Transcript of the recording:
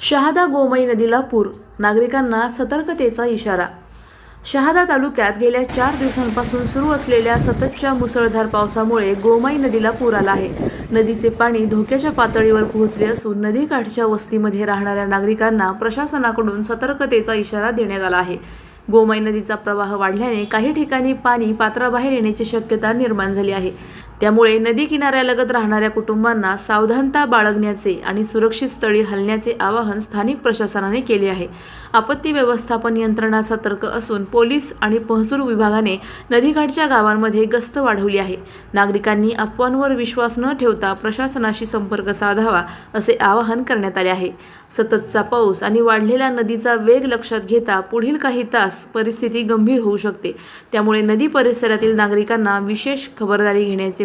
शहादा गोमई नदीला पूर. नागरिकांना सतर्कतेचा इशारा. शहादा तालुक्यात गेल्या चार दिवसांपासून सुरू असलेल्या सततच्या मुसळधार पावसामुळे गोमई नदीला पूर आला आहे. नदीचे पाणी धोक्याच्या पातळीवर पोहोचले असून नदीकाठच्या वस्तीमध्ये राहणाऱ्या नागरिकांना प्रशासनाकडून सतर्कतेचा इशारा देण्यात आला आहे. गोमई नदीचा प्रवाह वाढल्याने काही ठिकाणी पाणी पात्राबाहेर येण्याची शक्यता निर्माण झाली आहे. त्यामुळे नदी किनाऱ्यालगत राहणाऱ्या कुटुंबांना सावधानता बाळगण्याचे आणि सुरक्षित स्थळी हलण्याचे आवाहन स्थानिक प्रशासनाने केले आहे. आपत्ती व्यवस्थापन यंत्रणा सतर्क असून पोलीस आणि महसूल विभागाने नदीकाठच्या गावांमध्ये गस्त वाढवली आहे. नागरिकांनी अफवांवर विश्वास न ठेवता प्रशासनाशी संपर्क साधावा असे आवाहन करण्यात आले आहे. सततचा पाऊस आणि वाढलेला नदीचा वेग लक्षात घेता पुढील काही तास परिस्थिती गंभीर होऊ शकते. त्यामुळे नदी परिसरातील नागरिकांना विशेष खबरदारी घेण्याचे